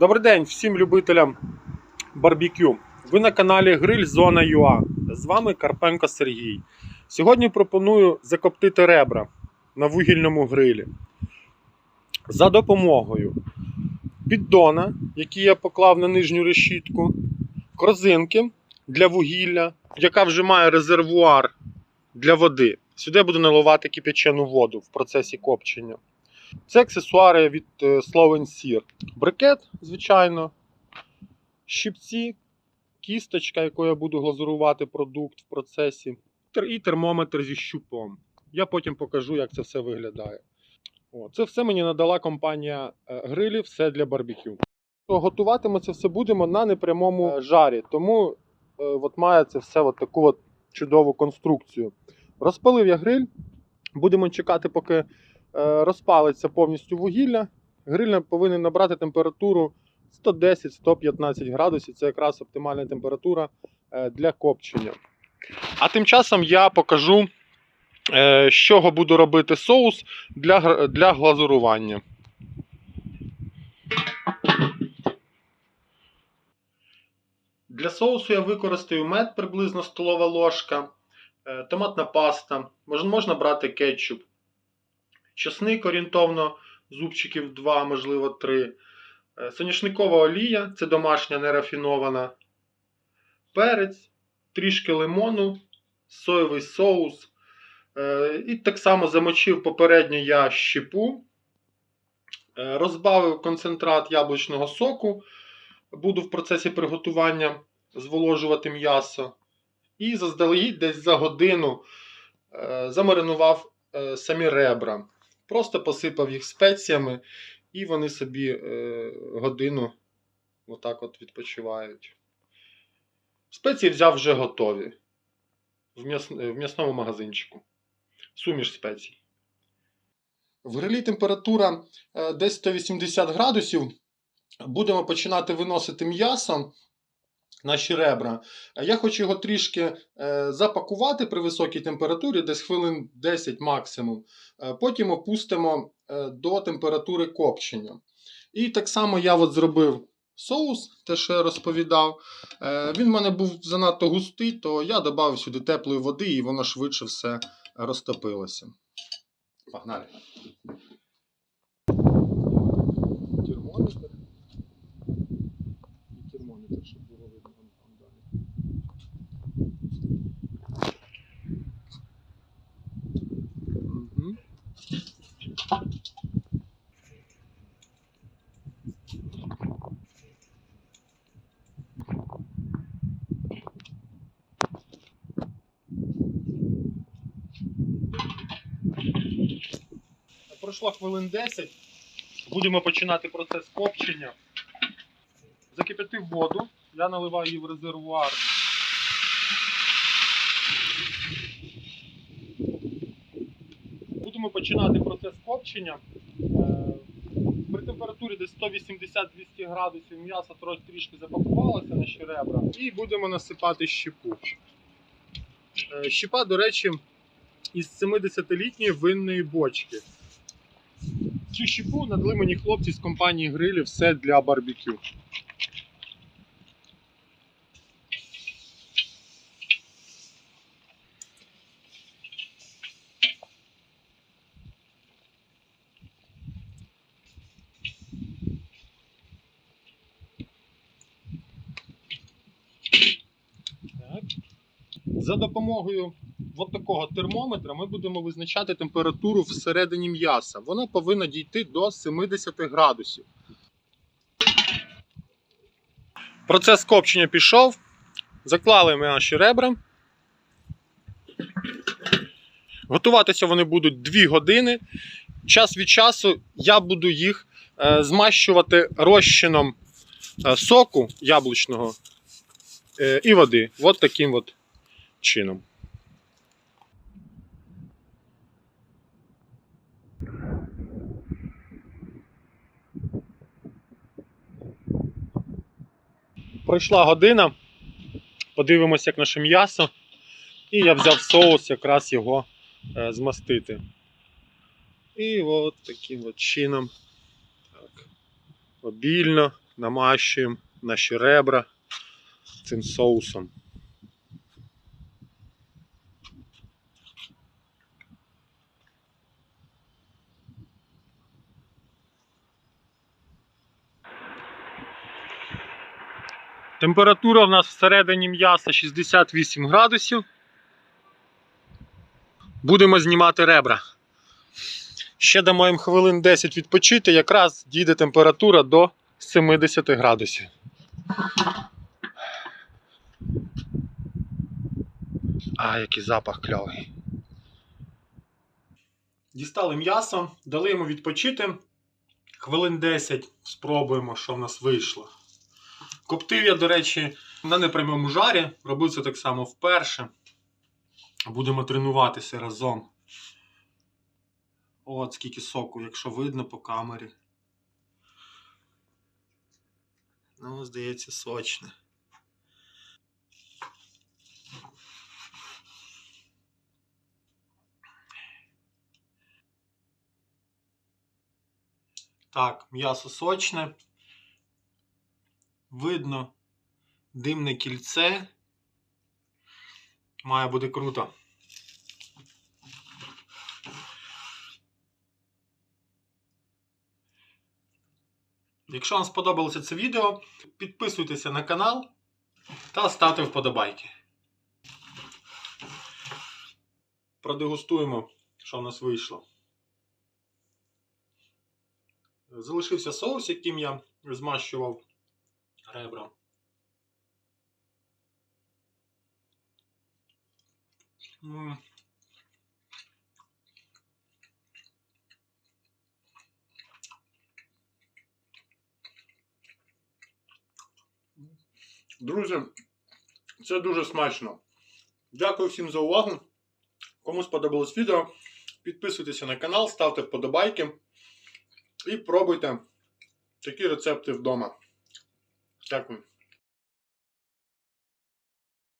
Добрий день всім любителям барбекю. Ви на каналі Гриль Зона ЮА. З вами Карпенко Сергій. Сьогодні пропоную закоптити ребра на вугільному грилі. За допомогою піддона, який я поклав на нижню решітку, корзинки для вугілля, яка вже має резервуар для води. Сюди буду наливати кип'ячену воду в процесі копчення. Це аксесуари від е, Sloven Sear. Брикет, звичайно, щипці, кісточка, якою я буду глазурувати продукт в процесі, і термометр зі щупом. Я потім покажу, як це все виглядає. О, це все мені надала компанія е, грилів, все для барбекю. Готувати ми це все будемо на непрямому е, жарі, тому от має це все от таку от чудову конструкцію. Розпалив я гриль, будемо чекати, поки розпалиться повністю вугілля. Гриль повинен набрати температуру 110-115 градусів. Це якраз оптимальна температура е, для копчення. А тим часом я покажу, е, з чого буду робити соус для, для глазурування. Для соусу я використаю мед приблизно столова ложка, е, томатна паста, можна брати кетчуп, часник орієнтовно зубчиків 2, можливо 3. Е, Соняшникова олія це домашня нерафінована. Перець, трішки лимону, соєвий соус. Е, І так само замочив попередньо я щепу. Е, Розбавив концентрат яблучного соку. Буду в процесі приготування зволожувати м'ясо. І заздалегідь десь за годину замаринував самі ребра. Просто посипав їх спеціями, і вони собі е, годину отак от відпочивають. Спеції взяв вже готові в, м'яс... в м'ясному магазинчику. Суміш спецій. В грилі температура е, десь 180 градусів. Будемо починати виносити м'ясо, наші ребра. Е, Я хочу його трішки е, запакувати при високій температурі, десь хвилин 10 максимум. Е, Потім опустимо до температури копчення. І так само я от зробив соус, те, що я розповідав. Він в мене був занадто густий, то я додав сюди теплої води і воно швидше все розтопилося. Погнали. Термометр. І термометр, щоб було видно вон там далі. Мгм. Пройшло хвилин 10. Будемо починати процес копчення. Закип'ятив воду, я наливаю її в резервуар. Будемо починати процес копчення. Е, При температурі десь 180-200 градусів м'ясо трішки запакувалося на ще ребра. І будемо насипати щепу. Е, Щепа, до речі, із 70-літньої винної бочки. Цю щепу надали мені хлопці з компанії грилів все для барбекю. За допомогою от такого термометра ми будемо визначати температуру всередині м'яса. Вона повинна дійти до 70 градусів. Процес копчення пішов. Заклали ми наші ребра. Готуватися вони будуть 2 години. Час від часу я буду їх е, змащувати розчином е, соку яблучного е, і води. От таким от чином. Пройшла година. Подивимося, як наше м'ясо. І я взяв соус якраз його е, змастити. І от таким от чином. Так. Обільно намащуємо наші ребра цим соусом. Температура в нас всередині м'яса 68 градусів. Будемо знімати ребра. Ще дамо їм хвилин 10 відпочити, якраз дійде температура до 70 градусів. А, який запах кльовий. Дістали м'ясо, дали йому відпочити. Хвилин 10 спробуємо, що в нас вийшло. Коптив я, до речі, на непрямому жарі. Робив це так само вперше. Будемо тренуватися разом. От скільки соку, якщо видно по камері. Ну, здається, сочне. Так, м'ясо сочне. Видно димне кільце. Має бути круто. Якщо вам сподобалося це відео, підписуйтеся на канал та ставте вподобайки. Продегустуємо, що в нас вийшло. Залишився соус, яким я змащував ребра. Друзі, це дуже смачно. Дякую всім за увагу. Кому сподобалось відео, підписуйтеся на канал, ставте вподобайки і пробуйте такі рецепти вдома. Дякую.